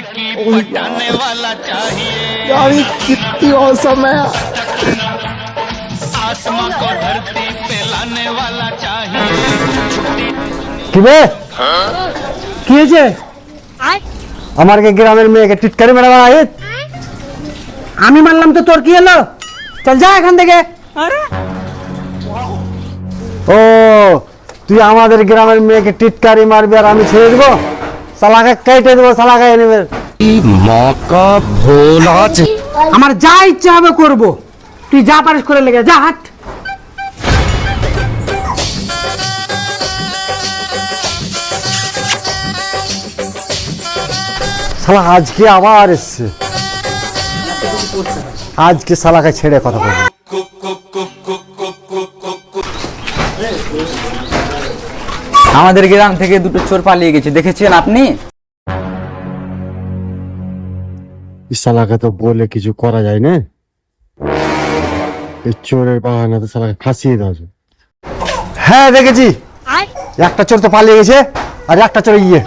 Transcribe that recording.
लड़की पटाने वाला चाहिए यार ये कितनी औसम है आसमां को धरती पे लाने वाला चाहिए কি বে কি হয়েছে আমার কি গ্রামের মেয়েকে টিটকারি মেরে মারা আয়ে আমি মানলাম তো তোর কি হলো চল যা এখান থেকে ও তুই আমাদের গ্রামের মেয়েকে টিটকারি মারবি আর আমি ছেড়ে দেবো সালাকে কেটে দেবো সালাকে নেবে আমার যা ইচ্ছা হবে করব। তুই যা পারিস করে লেগে যা হাট। শালা আজকে আবার এসছে। আজকে শালাকে ছেড়ে কথা বলব। আমাদের গ্রাম থেকে দুটো চোর পালিয়ে গেছে দেখেছেন আপনি? এই শালাকে তো বলে কিছু করা যায় না এই চোরের বাহানা তো শালাকে ফাঁসিয়ে দেওয়া যায়। হ্যাঁ দেখেছি। একটা চোর তো পালিয়ে গেছে আর একটা চোর ইয়ে।